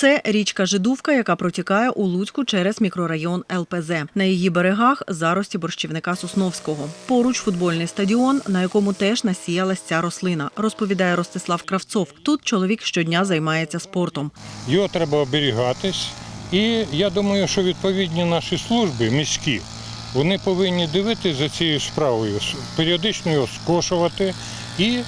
Це річка Жидувка, яка протікає у Луцьку через мікрорайон ЛПЗ. На її берегах зарості борщівника Сосновського. Поруч футбольний стадіон, на якому теж насіялась ця рослина, розповідає Ростислав Кравцов. Тут чоловік щодня займається спортом. Його треба оберігатись. І я думаю, що відповідні наші служби міські, вони повинні дивитися за цією справою, періодично його скошувати і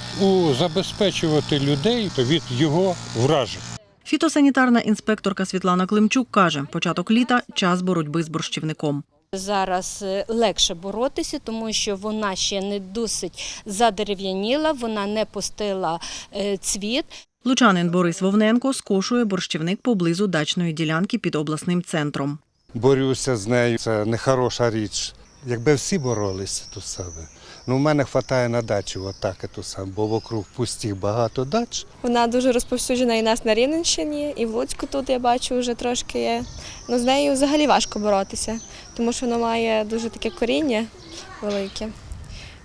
забезпечувати людей від його вражень. Фітосанітарна інспекторка Світлана Климчук каже: початок літа час боротьби з борщівником. Зараз е, легше боротися, тому що вона ще не досить задерев'яніла, вона не пустила е, цвіт. Лучанин Борис Вовненко скошує борщівник поблизу дачної ділянки під обласним центром. борюся з нею. Це нехороша річ. Якби всі боролися, то саме. Ну, в мене вистачає на дачі отак, то саме, бо вокруг пустих багато дач. Вона дуже розповсюджена і нас на Рівненщині, і в Луцьку тут я бачу вже трошки є. Ну, з нею взагалі важко боротися, тому що вона має дуже таке коріння велике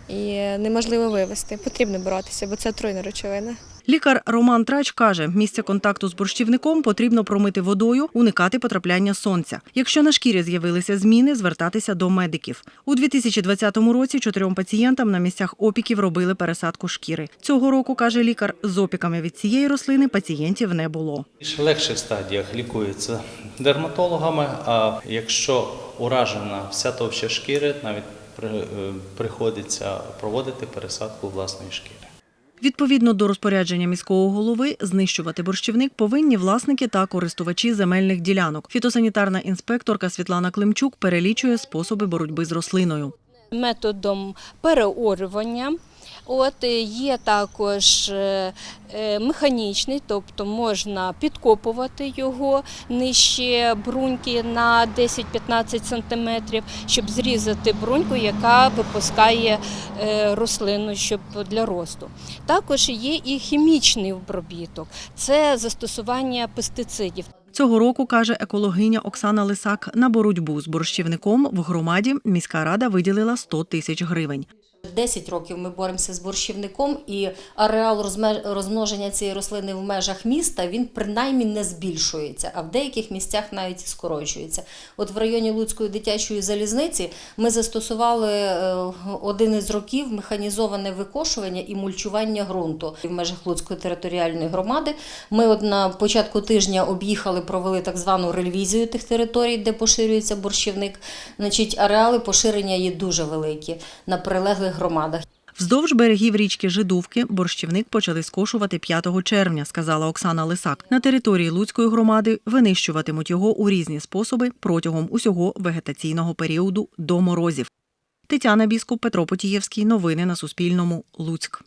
і неможливо вивести. Потрібно боротися, бо це отруйна речовина. Лікар Роман Трач каже, місце контакту з борщівником потрібно промити водою, уникати потрапляння сонця. Якщо на шкірі з'явилися зміни, звертатися до медиків. У 2020 році чотирьом пацієнтам на місцях опіків робили пересадку шкіри. Цього року, каже лікар, з опіками від цієї рослини пацієнтів не було. більш легших стадіях лікується дерматологами, а якщо уражена вся товща шкіри, навіть е, приходиться проводити пересадку власної шкіри. Відповідно до розпорядження міського голови, знищувати борщівник повинні власники та користувачі земельних ділянок. Фітосанітарна інспекторка Світлана Климчук перелічує способи боротьби з рослиною. методом переорювання. От е, є також е, е, механічний, тобто можна підкопувати його нижче бруньки на 10-15 см, щоб зрізати бруньку, яка випускає рослину щоб для росту. Також є і хімічний обробіток, це застосування пестицидів. Цього року, каже екологиня Оксана Лисак, на боротьбу з борщівником в громаді міська рада виділила 100 тисяч гривень. 10 років ми боремося з борщівником, і ареал розмноження цієї рослини в межах міста він принаймні не збільшується, а в деяких місцях навіть скорочується. От в районі Луцької дитячої залізниці ми застосували е, один із років механізоване викошування і мульчування ґрунту. В межах Луцької територіальної громади ми от на початку тижня об'їхали, провели так звану ревізію тих територій, де поширюється борщівник. Значить, ареали поширення є дуже великі на прилеглих громадах. Вздовж берегів річки Жидувки борщівник почали скошувати 5 червня, сказала Оксана Лисак. На території Луцької громади винищуватимуть його у різні способи протягом усього вегетаційного періоду до морозів. Тетяна Біскуп, Петро Потієвський. Новини на Суспільному. Луцьк.